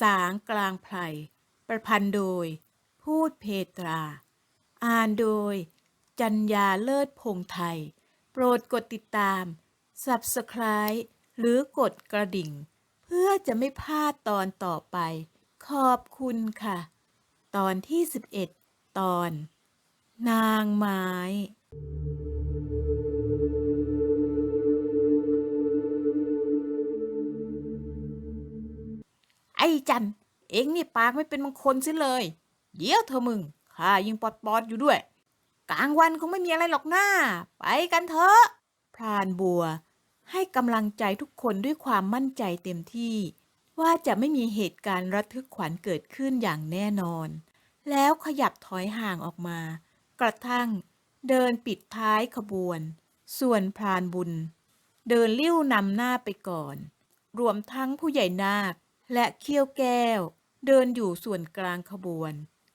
สางกลางไพรประพันธ์โดย พูดเพตรา อ่านโดย จัญญาเลิศพงไทย โปรดกดติดตาม Subscribe หรือกดกระดิ่ง เพื่อจะไม่พลาดตอนต่อไป ขอบคุณค่ะ ตอนที่ 11 ตอน นางไม้ ไอ้จัน เองนี่ปากไม่เป็นมงคลสิเลย เดี๋ยวเธอมึงข้ายิงปอดปอดๆอยู่ด้วย กลางวันคงไม่มีอะไรหรอกหน้า ไปกันเถอะ พรานบัว ให้กำลังใจทุกคนด้วยความมั่นใจเต็มที่ ว่าจะไม่มีเหตุการณ์ระทึกขวัญเกิดขึ้นอย่างแน่นอน แล้วขยับถอยห่างออกมา กระทั่งเดินปิดท้ายขบวน ส่วนพรานบุญ เดินเลี้ยวนำหน้าไปก่อน รวมทั้งผู้ใหญ่นาค และเขี้ยวแก้ว เดินอยู่ส่วนกลางขบวน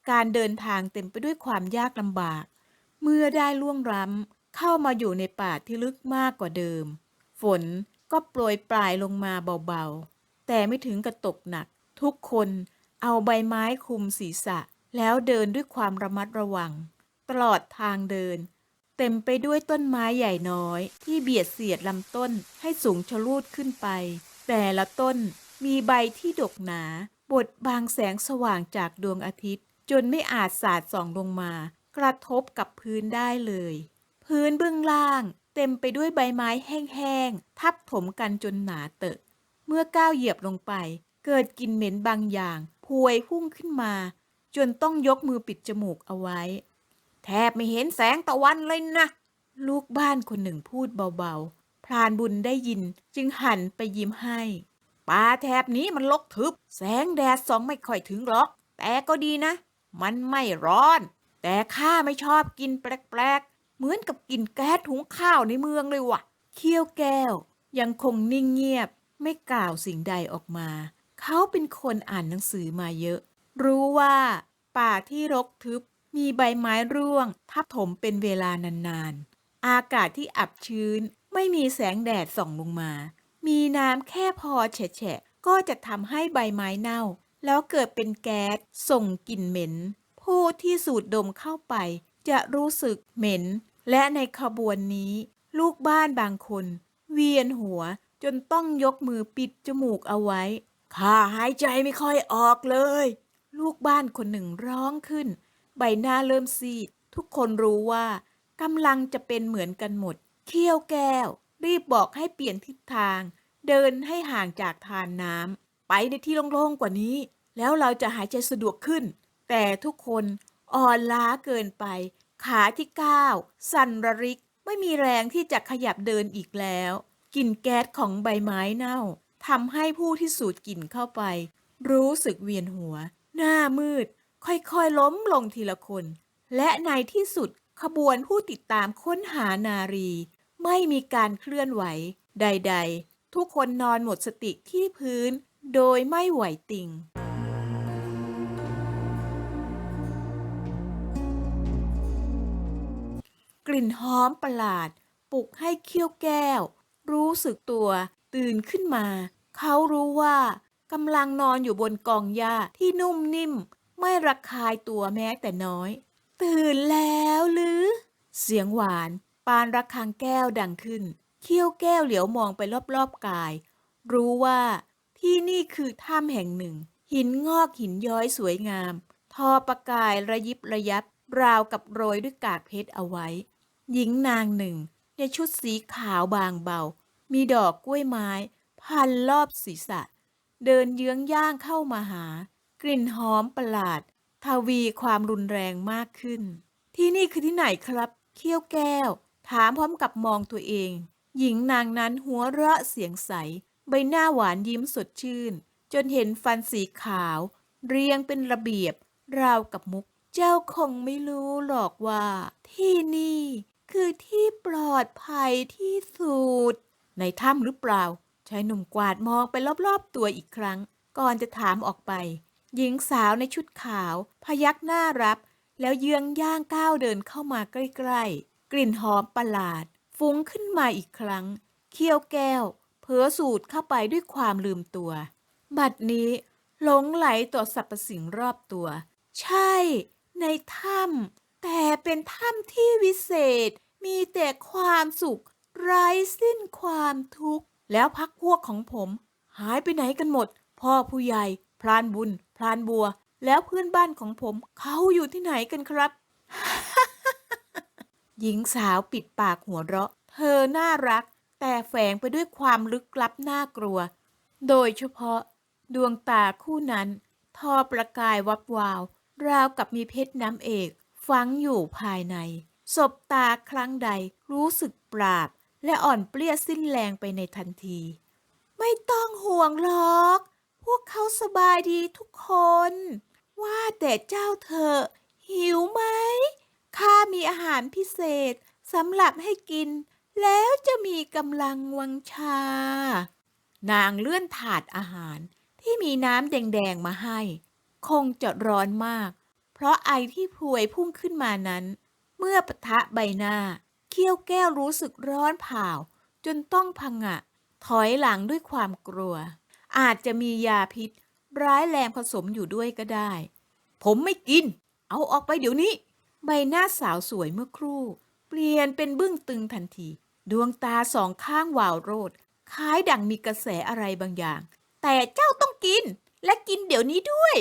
การเดินทางเต็มไปด้วยความยากลำบาก เมื่อได้ล่วงล้ำเข้ามาอยู่ในป่าที่ลึกมากกว่าเดิม ฝนก็โปรยปลายลงมาเบาๆ แต่ไม่ถึงกับตกหนัก ทุกคนเอาใบไม้คลุมศีรษะ แล้วเดินด้วยความระมัดระวัง ตลอดทางเดิน เต็มไปด้วยต้นไม้ใหญ่น้อย ที่เบียดเสียดลำต้นให้สูงชะลูดขึ้นไป แต่ละต้น มีใบที่ดกหนา บดบางแสงสว่างจากดวงอาทิตย์ จนไม่อาจสาดส่องลงมา กระทบกับพื้นได้เลย พื้นเบื้องล่าง เต็มไปด้วยใบไม้แห้งๆ ทับถมกันจนหนาเตอะ เมื่อก้าวเหยียบลงไป เกิดกลิ่นเหม็นบางอย่าง พวยพุ่งขึ้นมา จนต้องยกมือปิดจมูกเอาไว้ แทบไม่เห็นแสงตะวันเลยนะ ลูกบ้านคนหนึ่งพูดเบาๆ พรานบุญได้ยินจึงหันไปยิ้มให้ ป่าแถบนี้มันลกทึบ แสงแดดส่องไม่ค่อยถึงหรอก แต่ก็ดีนะ มันไม่ร้อน แต่ข้าไม่ชอบกินแปลกๆ เหมือนกับกินแก๊สถุงข้าวในเมืองเลยว่ะเขี้ยวแก้ว ยังคงนิ่งเงียบ ไม่กล่าวสิ่งใดออกมา เขาเป็นคนอ่านหนังสือมาเยอะ รู้ว่า ป่าที่รกทึบ มีใบไม้ร่วง ทับถมเป็นเวลานานๆ อากาศที่อับชื้น ไม่มีแสงแดดส่องลงมา มีน้ำแค่พอแฉะๆก็จะทำให้ใบไม้เน่า แล้วเกิดเป็นแก๊สส่งกลิ่นเหม็น ผู้ที่สูดดมเข้าไป จะรู้สึกเหม็น และในขบวนนี้ ลูกบ้านบางคน เวียนหัวจนต้องยกมือปิดจมูกเอาไว้ ข้าหายใจไม่ค่อยออกเลย ลูกบ้านคนหนึ่งร้องขึ้น ใบหน้าเริ่มซีด ทุกคนรู้ว่ากำลังจะเป็นเหมือนกันหมด เขี้ยวแก้ว รีบบอกให้เปลี่ยนทิศทาง เดินให้ห่างจากทานน้ำไปในที่โล่งๆกว่านี้ แล้วเราจะหายใจสะดวกขึ้น แต่ทุกคนอ่อนล้าเกินไป ขาที่ก้าวสั่นระริก ไม่มีแรงที่จะขยับเดินอีกแล้วกลิ่นแก๊สของใบไม้เน่าทำให้ผู้ที่สูดกลิ่นเข้าไป รู้สึกเวียนหัว หน้ามืด ค่อยๆล้มลงทีละคน และในที่สุดขบวนผู้ติดตามค้นหานารี ไม่มีการเคลื่อนไหวใด ๆ ทุกคนนอนหมดสติที่พื้น โดยไม่ไหวติ่งกลิ่นหอมประหลาด ปลุกให้เขี้ยวแก้ว รู้สึกตัว ตื่นขึ้นมา เขารู้ว่ากำลังนอนอยู่บนกองหญ้าที่นุ่มนิ่ม ไม่ระคายตัวแม้แต่น้อย ตื่นแล้วหรือ เสียงหวาน ปานระฆังแก้วดังขึ้น เขี้ยวแก้วเหลียวมองไปรอบๆกาย รู้ว่าที่นี่คือถ้ำแห่งหนึ่ง หินงอกหินย้อยสวยงาม ทอประกายระยิบระยับ ราวกับโรยด้วยกากเพชรเอาไว้ หญิงนางหนึ่ง ในชุดสีขาวบางเบา มีดอกกล้วยไม้ พันรอบศีรษะ เดินเยื้องย่างเข้ามาหา กลิ่นหอมประหลาด ทวีความรุนแรงมากขึ้น ที่นี่คือที่ไหนครับ เขี้ยวแก้ว ถามพร้อมกับมองตัวเอง หญิงนางนั้นหัวเราะเสียงใส ใบหน้าหวานยิ้มสดชื่น จนเห็นฟันสีขาว เรียงเป็นระเบียบ ราวกับมุก เจ้าคงไม่รู้หรอกว่า ที่นี่ คือที่ปลอดภัยที่สุด ในถ้ำหรือเปล่าชายหนุ่มกวาดมองไปรอบๆตัวอีกครั้ง ก่อนจะถามออกไป หญิงสาวในชุดขาว พยักหน้ารับ แล้วเยื้องย่างก้าวเดินเข้ามาใกล้ๆ กลิ่นหอมประหลาด ฟุ้งขึ้นมาอีกครั้ง เคี้ยวแก้ว เผลอสูดเข้าไปด้วยความลืมตัว บัดนี้หลงไหลต่อสรรพสิ่งรอบตัว ใช่ ในถ้ำแต่เป็นถ้ำที่วิเศษ มีแต่ความสุข ไร้สิ้นความทุกข์ แล้วพักพวกของผม หายไปไหนกันหมด พ่อผู้ใหญ่ พรานบุญ พรานบัว แล้วเพื่อนบ้านของผม เขาอยู่ที่ไหนกันครับ หญิงสาวปิดปากหัวเราะ เธอน่ารัก แต่แฝงไปด้วยความลึกลับน่ากลัว โดยเฉพาะ ดวงตาคู่นั้น ทอประกายวับวาว ราวกับมีเพชรน้ำเอก ฝังอยู่ภายใน สบตาครั้งใดรู้สึกปราบ และอ่อนเปลี้ยสิ้นแรงไปในทันที ไม่ต้องห่วงหรอก พวกเขาสบายดีทุกคน ว่าแต่เจ้าเธอหิวไหม ข้ามีอาหารพิเศษสำหรับให้กิน แล้วจะมีกำลังวังชา นางเลื่อนถาดอาหารที่มีน้ำแดงๆมาให้ คงจะร้อนมาก เพราะไอที่พวยพุ่งขึ้นมานั้น เมื่อปะทะใบหน้า เขี้ยวแก้วรู้สึกร้อนเผาจนต้องพังะ ถอยหลังด้วยความกลัว อาจจะมียาพิษ ร้ายแรงผสมอยู่ด้วยก็ได้ ผมไม่กิน เอาออกไปเดี๋ยวนี้ ใบหน้าสาวสวยเมื่อครู่ เปลี่ยนเป็นบึ้งตึงทันที ดวงตาสองข้างวาวโรดคล้ายดังมีกระแสอะไรบางอย่าง แต่เจ้าต้องกิน และกินเดี๋ยวนี้ด้วย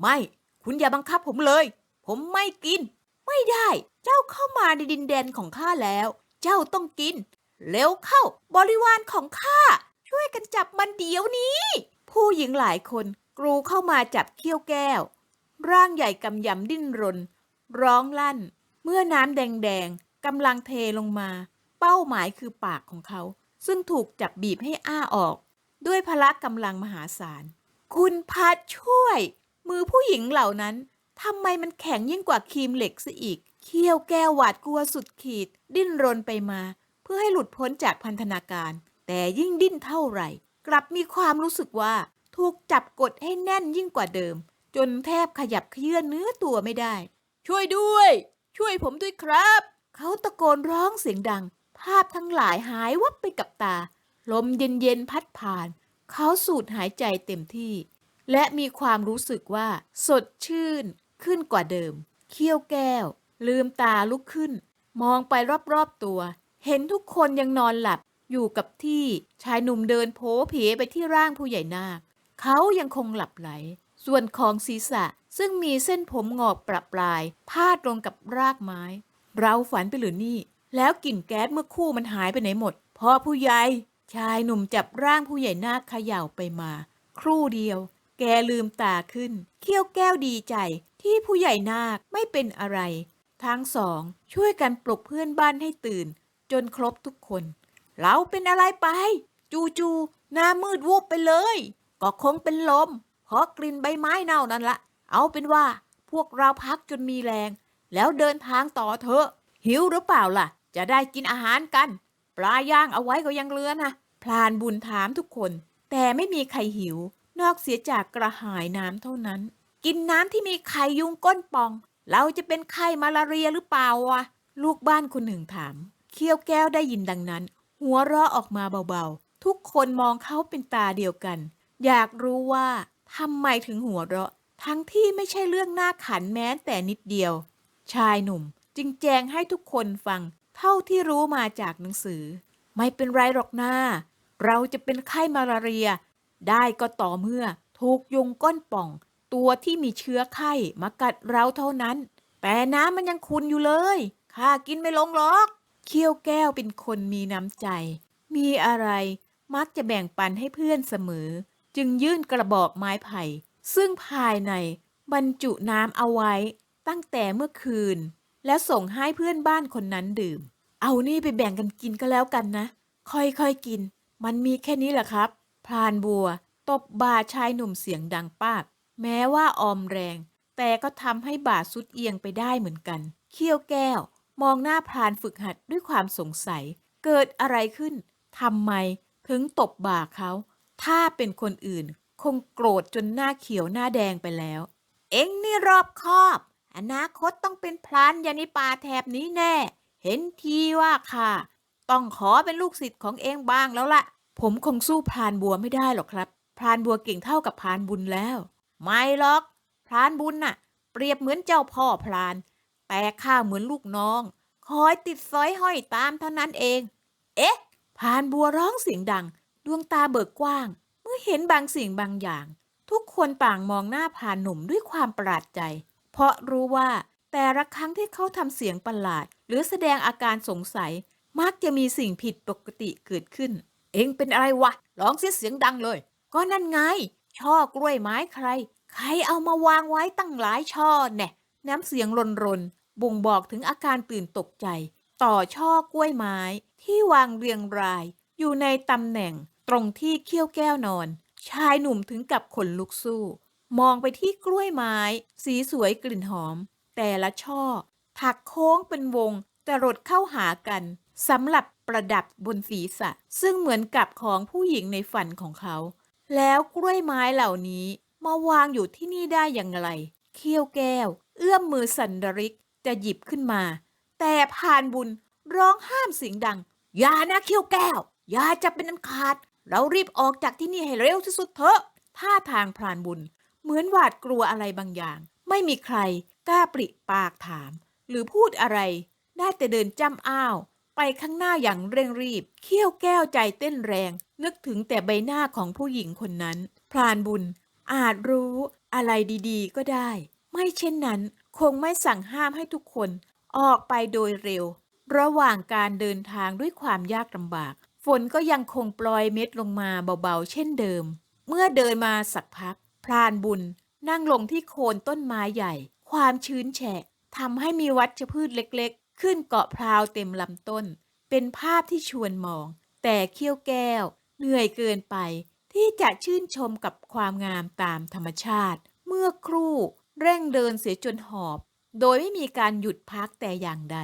ไม่ คุณอย่าบังคับผมเลย ผมไม่กิน ไม่ได้ เจ้าเข้ามาในดินแดนของข้าแล้ว เจ้าต้องกิน เร็วเข้า บริวารของข้า ช่วยกันจับมันเดี๋ยวนี้ ผู้หญิงหลายคนกรูเข้ามาจับเขี้ยวแก้ว ร่างใหญ่กำยำดิ้นรน ร้องลั่น เมื่อน้ำแดงๆกำลังเทลงมา เป้าหมายคือปากของเขา ซึ่งถูกจับบีบให้อ้าออก ด้วยพละกำลังมหาศาล คุณพัดช่วย มือผู้หญิงเหล่านั้นทำไมมันแข็งยิ่งกว่าครีมเหล็กซะอีก เขี้ยวแก้วหวาดกลัวสุดขีด ดิ้นรนไปมา เพื่อให้หลุดพ้นจากพันธนาการ แต่ยิ่งดิ้นเท่าไหร่ กลับมีความรู้สึกว่า ถูกจับกดให้แน่นยิ่งกว่าเดิม จนแทบขยับเยื่อนเนื้อตัวไม่ได้ ช่วยด้วย ช่วยผมด้วยครับ เขาตะโกนร้องเสียงดัง ภาพทั้งหลายหายวับไปกับตา ลมเย็นๆพัดผ่าน เขาสูดหายใจเต็มที่ และมีความรู้สึกว่า สดชื่นขึ้นกว่าเดิม เขี้ยวแก้ว ลืมตาลุกขึ้น มองไปรอบๆตัว เห็นทุกคนยังนอนหลับอยู่กับที่ชายหนุ่มเดินโผเพไปที่ร่างผู้ใหญ่นาค เขายังคงหลับไหล ส่วนของศีรษะ ซึ่งมีเส้นผมงอกประปราย พาดลงกับรากไม้ เราฝันไปหรือนี่ แล้วกลิ่นแก๊สเมื่อคู่มันหายไปไหนหมดพ่อผู้ใหญ่ ชายหนุ่มจับร่างผู้ใหญ่นาคเขย่าไปมา ครู่เดียว แกลืมตาขึ้น เขี้ยวแก้วดีใจ ที่ผู้ใหญ่นาคไม่เป็นอะไร ทั้งสอง ช่วยกันปลุกเพื่อนบ้านให้ตื่น จนครบทุกคน เราเป็นอะไรไป จูจูหน้ามืดวูบไปเลย ก็คงเป็นลม เพราะกลิ่นใบไม้เน่านั่นละ เอาเป็นว่าพวกเราพักจนมีแรง แล้วเดินทางต่อเถอะ หิวหรือเปล่าล่ะ จะได้กินอาหารกัน ปลาย่างเอาไว้ก็ยังเลือนะพลานบุญถามทุกคน แต่ไม่มีใครหิว นอกเสียจากกระหายน้ำเท่านั้น กินน้ำที่มีไข่ยุงก้นปอง เราจะเป็นไข้มาลาเรียหรือเปล่าวะลูกบ้านคนหนึ่งถาม เคี้ยวแก้วได้ยินดังนั้น หัวเราะออกมาเบาๆ ทุกคนมองเขาเป็นตาเดียวกัน อยากรู้ว่าทำไมถึงหัวเราะ ทั้งที่ไม่ใช่เรื่องน่าขันแม้แต่นิดเดียว ชายหนุ่มจึงแจงให้ทุกคนฟังเท่าที่รู้มาจากหนังสือ ไม่เป็นไรหรอกนาเราจะเป็นไข้มาลาเรีย ได้ก็ต่อเมื่อถูกยุงก้นป่อง ตัวที่มีเชื้อไข้มากัดเราเท่านั้น แต่น้ำมันยังคุนอยู่เลยข้ากินไม่ลงหรอก เคี้ยวแก้วเป็นคนมีน้ำใจ มีอะไรมักจะแบ่งปันให้เพื่อนเสมอ จึงยื่นกระบอกไม้ไผ่ ซึ่งภายในบรรจุน้ำเอาไว้ตั้งแต่เมื่อคืน และส่งให้เพื่อนบ้านคนนั้นดื่ม เอานี่ไปแบ่งกันกินก็แล้วกันนะ ค่อยๆกิน มันมีแค่นี้แหละครับ พรานบัว ตบบ่าชายหนุ่มเสียงดังปากแม้ว่าออมแรง แต่ก็ทำให้บ่าสุดเอียงไปได้เหมือนกัน เขี้ยวแก้ว มองหน้าพรานฝึกหัดด้วยความสงสัย เกิดอะไรขึ้นทำไมถึงตบบ่าเขา ถ้าเป็นคนอื่น คงโกรธจนหน้าเขียวหน้าแดงไปแล้ว เอ็งนี่รอบคอบ อนาคตต้องเป็นพลานยานิป่าแถบนี้แน่ เห็นทีว่าค่ะ ต้องขอเป็นลูกศิษย์ของเอ็งบ้างแล้วล่ะ ผมคงสู้พรานบัวไม่ได้หรอกครับพรานบัวเก่งเท่ากับพรานบุญแล้ว ไม่หรอกพรานบุญน่ะ เปรียบเหมือนเจ้าพ่อพราน แต่ข้าเหมือนลูกน้อง คอยติดสอยห้อยตามเท่านั้นเอง เอ๊ะพรานบัวร้องเสียงดัง ดวงตาเบิกกว้าง มื่อเห็นบางสิ่งบางอย่าง ทุกคนต่างมองหน้าพรานหนุ่มด้วยความประหลาดใจ เพราะรู้ว่าแต่ละครั้งที่เขาทำเสียงประหลาด หรือแสดงอาการสงสัย มักจะมีสิ่งผิดปกติเกิดขึ้น เองเป็นอะไรวะร้องเสียเสียงดังเลย ก็นั่นไง ช่อกล้วยไม้ใคร ใครเอามาวางไว้ตั้งหลายช่อแน่น้ำเสียงรนรนบ่งบอกถึงอาการตื่นตกใจ ต่อช่อกล้วยไม้ที่วางเรียงราย อยู่ในตำแหน่ง ตรงที่เขี้ยวแก้วนอน ชายหนุ่มถึงกับขนลุกสู้ มองไปที่กล้วยไม้ สีสวยกลิ่นหอม แต่ละช่อ ถักโค้งเป็นวงจรดเข้าหากันสำหรับประดับบนศีรษะ ซึ่งเหมือนกับของผู้หญิงในฝันของเขา แล้วกล้วยไม้เหล่านี้มาวางอยู่ที่นี่ได้อย่างไร เขี้ยวแก้ว เอื้อมมือสันดริกจะหยิบขึ้นมา แต่พานบุญร้องห้ามเสียงดัง อย่านะเขี้ยวแก้ว อย่าจะเป็นอันขาด เรารีบออกจากที่นี่ให้เร็วที่สุดเถอะท่าทางพรานบุญ เหมือนหวาดกลัวอะไรบางอย่าง ไม่มีใครกล้าปริปากถาม หรือพูดอะไร ได้แต่เดินจ้ำอ้าว ไปข้างหน้าอย่างเร่งรีบ เขี้ยวแก้วใจเต้นแรง นึกถึงแต่ใบหน้าของผู้หญิงคนนั้น พรานบุญ อาจรู้อะไรดีๆ ก็ได้ ไม่เช่นนั้น คงไม่สั่งห้ามให้ทุกคน ออกไปโดยเร็ว ระหว่างการเดินทางด้วยความยากลำบาก ฝนก็ยังคงปลอยเม็ดลงมาเบาๆ เช่นเดิม เมื่อเดินมาสักพัก พรานบุญ นั่งลงที่โคนต้นไม้ใหญ่ ความชื้นแฉะทำให้มีวัชพืชเล็กๆ ขึ้นเกาะพราวเต็มลำต้น เป็นภาพที่ชวนมอง แต่เขี้ยวแก้ว เหนื่อยเกินไป ที่จะชื่นชมกับความงามตามธรรมชาติ เมื่อครู่ เร่งเดินเสียจนหอบ โดยไม่มีการหยุดพักแต่อย่างใด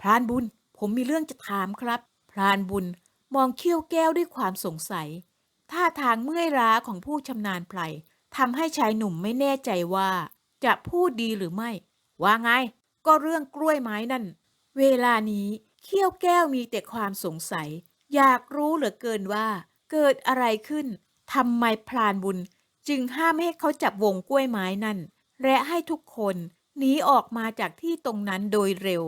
พรานบุญ ผมมีเรื่องจะถามครับ พรานบุญ มองเขี้ยวแก้วด้วยความสงสัย ท่าทางเมื่อยล้าของผู้ชำนาญไพรทำให้ชายหนุ่มไม่แน่ใจว่า จะพูดดีหรือไม่ ว่าไง ก็เรื่องกล้วยไม้นั่น เวลานี้เขี้ยวแก้วมีแต่ความสงสัย อยากรู้เหลือเกินว่า เกิดอะไรขึ้นทำไมพรานบุญ จึงห้ามให้เขาจับวงกล้วยไม้นั่น และให้ทุกคนหนีออกมาจากที่ตรงนั้นโดยเร็ว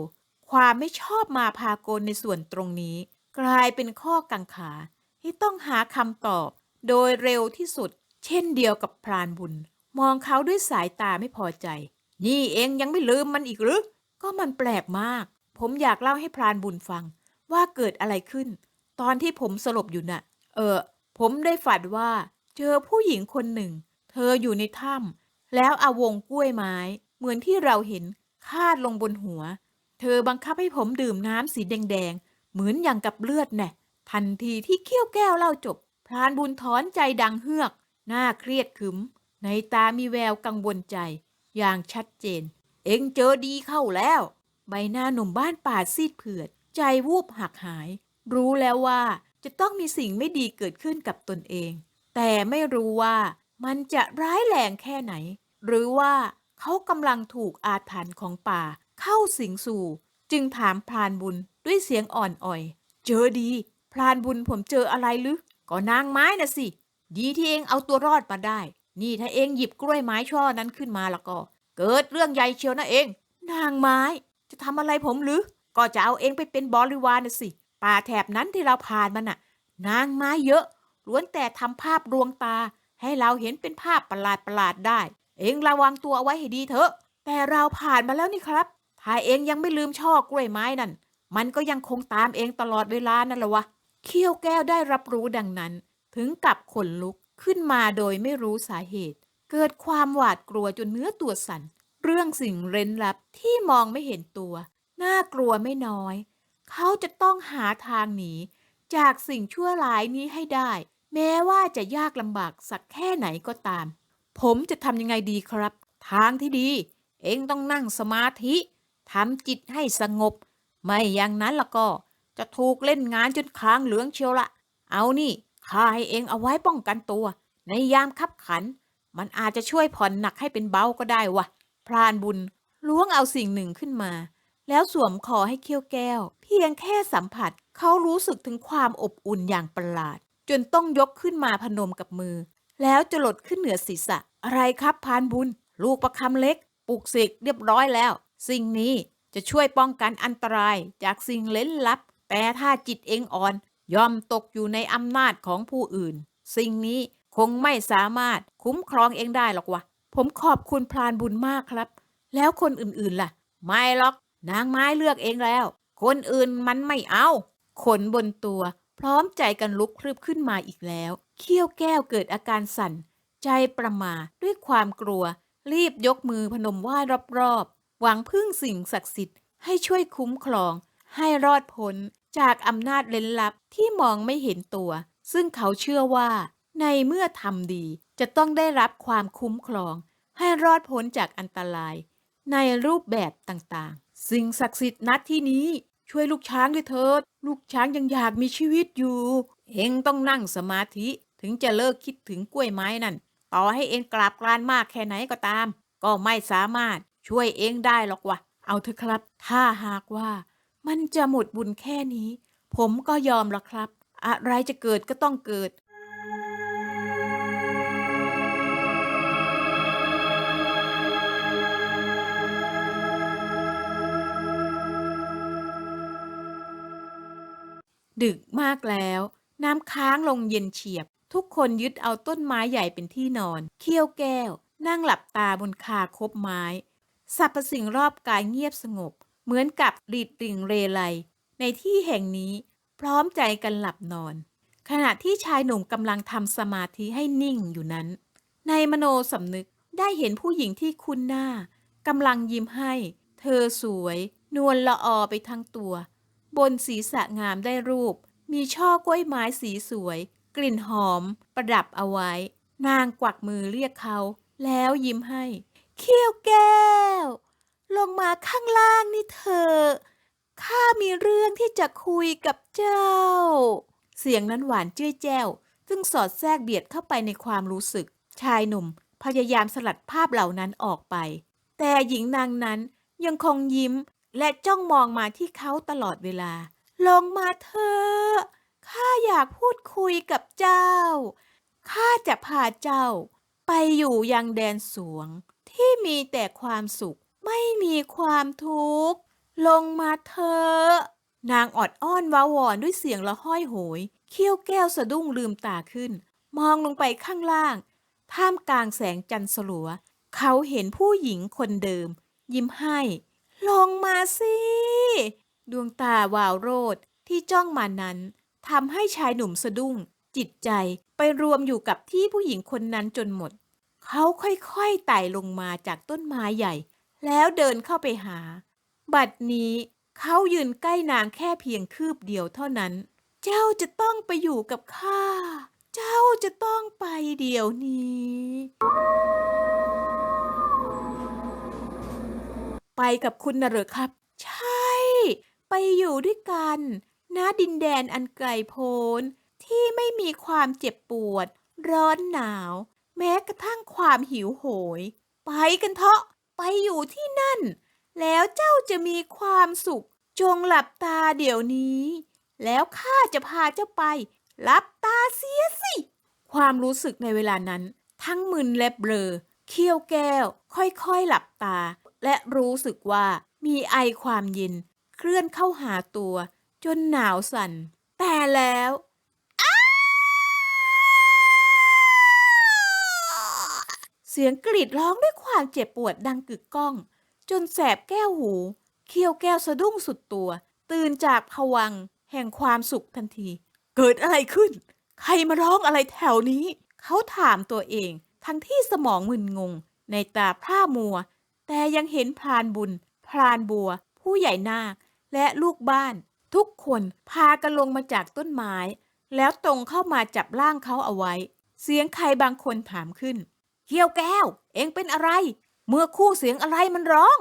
ความไม่ชอบมาพากลในส่วนตรงนี้ กลายเป็นข้อกังขาที่ต้องหาคำตอบโดยเร็วที่สุด เช่นเดียวกับพรานบุญ มองเขาด้วยสายตาไม่พอใจ นี่เองยังไม่ลืมมันอีกหรือ ก็มันแปลกมาก ผมอยากเล่าให้พรานบุญฟัง ว่าเกิดอะไรขึ้น ตอนที่ผมสลบอยู่น่ะ เออ ผมได้ฝันว่า เจอผู้หญิงคนหนึ่ง เธออยู่ในถ้ำแล้วเอาวงกล้วยไม้ เหมือนที่เราเห็นคาดลงบนหัว เธอบังคับให้ผมดื่มน้ำสีแดงๆ เหมือนอย่างกับเลือดแน่ทันทีที่เขี้ยวแก้วเล่าจบ พรานบุญถอนใจดังเฮือก หน้าเครียดขึม ในตามีแววกังวลใจ อย่างชัดเจน เอ็งเจอดีเข้าแล้ว ใบหน้าหนุ่มบ้านป่าซีดเผือด ใจวูบหักหาย รู้แล้วว่าจะต้องมีสิ่งไม่ดีเกิดขึ้นกับตนเอง แต่ไม่รู้ว่ามันจะร้ายแรงแค่ไหน หรือว่าเขากำลังถูกอาถรรพ์ของป่า เข้าสิงสู่ จึงถามพรานบุญ ด้วยเสียงอ่อนอ่อย เจอดีพรานบุญผมเจออะไรหรือก็นางไม้น่ะสิ ดีที่เองเอาตัวรอดมาได้ นี่ถ้าเองหยิบกล้วยไม้ช่อนั้นขึ้นมาแล้วก็ เกิดเรื่องใหญ่เชียวนะเอง นางไม้ จะทำอะไรผมหรือ ก็จะเอาเองไปเป็นบริวารนะสิ ป่าแถบนั้นที่เราผ่านมันน่ะ นางไม้เยอะ ล้วนแต่ทำภาพดวงตา ให้เราเห็นเป็นภาพประหลาดประหลาดๆได้ เองระวังตัวเอาไว้ให้ดีเถอะ แต่เราผ่านมาแล้วนี่ครับ ถ้าเองยังไม่ลืมช่อกล้วยไม้นั่น มันก็ยังคงตามเองตลอดเวลานั่นแหละวะเขี้ยวแก้วได้รับรู้ดังนั้น ถึงกับขนลุกขึ้นมาโดยไม่รู้สาเหตุ เกิดความหวาดกลัวจนเนื้อตัวสั่น เรื่องสิ่งเร้นลับที่มองไม่เห็นตัว น่ากลัวไม่น้อย เขาจะต้องหาทางหนีจากสิ่งชั่วร้ายนี้ให้ได้ แม้ว่าจะยากลำบากสักแค่ไหนก็ตาม ผมจะทำยังไงดีครับ ทางที่ดี เองต้องนั่งสมาธิทำจิตให้สงบ ไม่อย่างนั้นล้วก็ จะถูกเล่นงานจนค้างเหลืองเชียวละ เอานี่ข้าให้เองเอาไว้ป้องกันตัว ในยามคับขัน มันอาจจะช่วยผ่อนหนักให้เป็นเบาก็ได้วะพรานบุญล้วงเอาสิ่งหนึ่งขึ้นมา แล้วสวมคอให้เขี้ยวแก้ว เพียงแค่สัมผัสเขารู้สึกถึงความอบอุ่นอย่างประหลาด จนต้องยกขึ้นมาพนมกับมือ แล้วจะหลดขึ้นเหนือศีรษะ อะไรครับพรานบุญ ลูกประคำเล็ก ปลุกเสกเรียบร้อยแล้ว สิ่งนี้ จะช่วยป้องกันอันตรายจากสิ่งเล้นลับ แต่ถ้าจิตเองอ่อน ย่อมตกอยู่ในอำนาจของผู้อื่น สิ่งนี้คงไม่สามารถคุ้มครองเองได้หรอกวะ ผมขอบคุณพรานบุญมากครับ แล้วคนอื่นๆล่ะ ไม่หรอก นางไม้เลือกเองแล้ว คนอื่นมันไม่เอาขนบนตัว พร้อมใจกันลุกครึบขึ้นมาอีกแล้ว เขี้ยวแก้วเกิดอาการสั่น ใจประมาด้วยความกลัว รีบยกมือพนมไหว้รอบ หวังพึ่งสิ่งศักดิ์สิทธิ์ให้ช่วยคุ้มครอง ให้รอดพ้นจากอำนาจเล้นลับที่มองไม่เห็นตัว ซึ่งเขาเชื่อว่า ในเมื่อทำดีจะต้องได้รับความคุ้มครอง ให้รอดพ้นจากอันตราย ในรูปแบบต่างๆ สิ่งศักดิ์สิทธิ์นัดที่นี้ช่วยลูกช้างด้วยเถิด ลูกช้างยังอยากมีชีวิตอยู่ เองต้องนั่งสมาธิถึงจะเลิกคิดถึงกล้วยไม้นั่น ต่อให้เองกราบกรานมากแค่ไหนก็ตาม ก็ไม่สามารถ ช่วยเองได้หรอกวะเอาเถอะครับ ถ้าหากว่า มันจะหมดบุญแค่นี้ ผมก็ยอมละครับ อะไรจะเกิดก็ต้องเกิด ดึกมากแล้ว น้ำค้างลงเย็นเฉียบ ทุกคนยึดเอาต้นไม้ใหญ่เป็นที่นอน เขี้ยวแก้ว นั่งหลับตาบนคาคบไม้ สรรพสิ่งรอบกายเงียบสงบ เหมือนกับรีดริ่งเรไลในที่แห่งนี้พร้อมใจกันหลับนอน ขณะที่ชายหนุ่มกำลังทำสมาธิให้นิ่งอยู่นั้น ในมโนสำนึกได้เห็นผู้หญิงที่คุ้นหน้ากำลังยิ้มให้ เธอสวย นวลละออไปทั้งตัว บนศีรษะงามได้รูป มีช่อกล้วยไม้สีสวย กลิ่นหอม ประดับเอาไว้ นางกวักมือเรียกเขา แล้วยิ้มให้ เขี้ยวแก้ว ลงมาข้างล่างนี่เธอะข้ามีเรื่องที่จะคุยกับเจ้า เสียงนั้นหวานเจ้ยแจ้ว ซึ่งสอดแทรกเบียดเข้าไปในความรู้สึก ชายหนุ่มพยายามสลัดภาพเหล่านั้นออกไป แต่หญิงนางนั้นยังคงยิ้มและจ้องมองมาที่เขาตลอดเวลา ลงมาเถอะข้าอยากพูดคุยกับเจ้า ข้าจะพาเจ้า ไปอยู่ยังแดนสวง ที่มีแต่ความสุข ไม่มีความทุกข์ ลงมาเถอะนางออดอ้อนว้าวอนด้วยเสียงละห้อยโหย เขี้ยวแก้วสะดุ้งลืมตาขึ้น มองลงไปข้างล่าง ท่ามกลางแสงจันทร์สลัว เขาเห็นผู้หญิงคนเดิม ยิ้มให้ ลงมาสิ ดวงตาวาวโรดที่จ้องมานั้นทำให้ชายหนุ่มสะดุ้ง จิตใจไปรวมอยู่กับที่ผู้หญิงคนนั้นจนหมด เขาค่อยๆไต่ลงมาจากต้นไม้ใหญ่ แล้วเดินเข้าไปหา บัดนี้เขายืนใกล้นางแค่เพียงคืบเดียวเท่านั้น เจ้าจะต้องไปอยู่กับข้า เจ้าจะต้องไปเดี๋ยวนี้ ไปกับคุณนะเหรอครับ ใช่ ไปอยู่ด้วยกันณดินแดนอันไกลโพ้นที่ไม่มีความเจ็บปวด ร้อนหนาว แม้กระทั่งความหิวโหย ไปกันเถอะไปอยู่ที่นั่น แล้วเจ้าจะมีความสุข จงหลับตาเดี๋ยวนี้ แล้วข้าจะพาเจ้าไปหลับตาเสียสิ ความรู้สึกในเวลานั้น ทั้งมึนและเบลอเขี้ยวแก้ว ค่อยๆหลับตา และรู้สึกว่ามีไอความเย็น เคลื่อนเข้าหาตัว จนหนาวสั่น แต่แล้วอ้า เสียงกรีดร้องด้วยความเจ็บปวดดังกึกก้อง จนแสบแก้วหู เคี้ยวแก้วสะดุ้งสุดตัว ตื่นจากผวังแห่งความสุขทันที เกิดอะไรขึ้น ใครมาร้องอะไรแถวนี้ เขาถามตัวเอง ทั้งที่สมองมึนงง ในตาพร่ามัว แต่ยังเห็นพรานบุญ พรานบัว ผู้ใหญ่นาค และลูกบ้าน ทุกคนพากันลงมาจากต้นไม้ แล้วตรงเข้ามาจับร่างเขาเอาไว้ เสียงใครบางคนถามขึ้น เขี้ยวแก้ว เองเป็นอะไร เมื่อคู่เสียงอะไรมันร้อง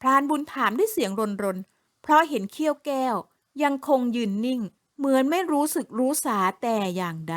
พรานบุญถามด้วยเสียงรนรน เพราะเห็นเขี้ยวแก้ว ยังคงยืนนิ่ง เหมือนไม่รู้สึกรู้สาแต่อย่างใด